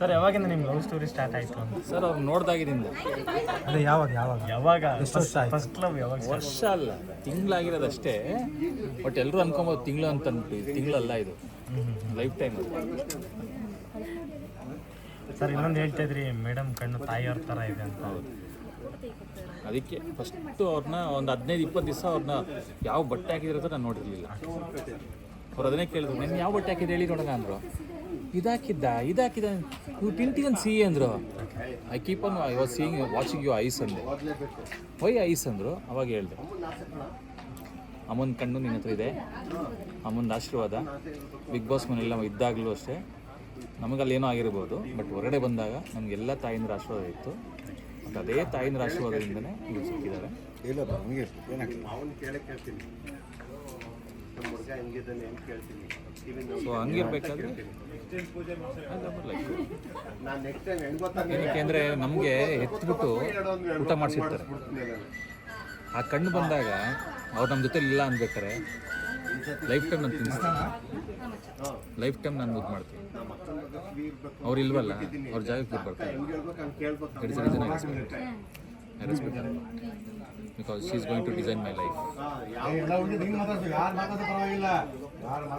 Sir ಯಾವಾಗಿಂದ ನಿಮ್ಗೆ love story start ಆಯ್ತು ಅಂತ ಸರ್ ಅವ್ರು ನೋಡ್ದಾಗಿನಿಂದ ಅದೇ ಯಾವಾಗ ಯಾವಾಗ ಯಾವಾಗ ಫಸ್ಟ್ ಲವ್ ಯಾವಾಗ ವರ್ಷ ಅಲ್ಲ ತಿಂಗಳಾಗಿರೋದಷ್ಟೇ ಬಟ್ ಎಲ್ಲರೂ ಅನ್ಕೊಬೋದು ತಿಂಗಳು ಅಂತ ಅನ್ಬಿಟ್ಟು ತಿಂಗಳಲ್ಲ ಇದು ಲೈಫ್ ಟೈಮ್ ಸರ್ ಇನ್ನೊಂದು ಹೇಳ್ತಾ ಇದ್ರಿ ಮೇಡಮ್ ಕಣ್ಣು ತಾಯಿಯವ್ರ ಥರ ಇದೆ ಅಂತ ಅದಕ್ಕೆ ಫಸ್ಟ್ ಅವ್ರನ್ನ ಒಂದು ಹದಿನೈದು ಇಪ್ಪತ್ತು ದಿವಸ ಅವ್ರನ್ನ ಯಾವ ಬಟ್ಟೆ ಹಾಕಿದ್ರೆ ನಾನು ನೋಡಿರಲಿಲ್ಲ ಅವ್ರು ಅದನ್ನೇ ಕೇಳಿದ್ರು ನಿನ್ನ ಯಾವ ಬಟ್ಟೆ ಹಾಕಿದ್ರೆ ಹೇಳಿ ನೋಡೋಣ ಅಂದರು ಇದಾಕಿದ್ದ ನೀವು ನೀವು ಟಿಂಟಿಗನ್ ಸಿ ಅಂದರು I keep on I was seeing watching you eyes ಅಂದೆ ವೈ ಐಸ್ ಅಂದರು ಅವಾಗ ಹೇಳಿದೆ ಅಮ್ಮನ ಕಣ್ಣು ನಿನ್ನ ಹತ್ರ ಇದೆ ಅಮ್ಮನ ಆಶೀರ್ವಾದ ಬಿಗ್ ಬಾಸ್ ಮನೆಯಲ್ಲಿ ನಾವು ಇದ್ದಾಗಲೂ ಅಷ್ಟೇ ನಮಗಲ್ಲೇನೋ ಆಗಿರ್ಬೋದು ಬಟ್ ಹೊರಗಡೆ ಬಂದಾಗ ನಮಗೆಲ್ಲ ತಾಯಿಂದ್ರ ಆಶೀರ್ವಾದ ಇತ್ತು ಅದೇ ತಾಯಿನ ಆಶೀರ್ವಾದದಿಂದನೇ ಇವ್ರು ಸಿಕ್ಕಿದ್ದಾರೆ ಸೊ ಹಂಗಿರ್ಬೇಕಾದ್ರೆ ಯಾಕೆಂದ್ರೆ ನಮಗೆ ಎತ್ಬಿಟ್ಟು ಊಟ ಮಾಡಿಸಿರ್ತಾರೆ ಆ ಕಣ್ಣು ಬಂದಾಗ ಅವ್ರು ನಮ್ಮ ಜೊತೆ ಇಲ್ಲ ಅನ್ಬೇಕಾರೆ ಲೈಫ್ ಟೈಮ್ ನಾನು ತಿನ್ನಿಸ್ತೀನಿ ಲೈಫ್ ಟೈಮ್ ನಾನು ಮುದ್ದು ಮಾಡ್ತೀನಿ ಅವ್ರು ಇಲ್ವಲ್ಲ ಅವ್ರ ಜಾಗಕ್ಕೆ ಬರ್ತಾರೆ because she is going to design my life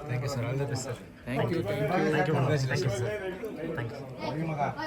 Thank you, sir. All the best, sir. Thank you. Thank you. Congratulations, sir. Thank you.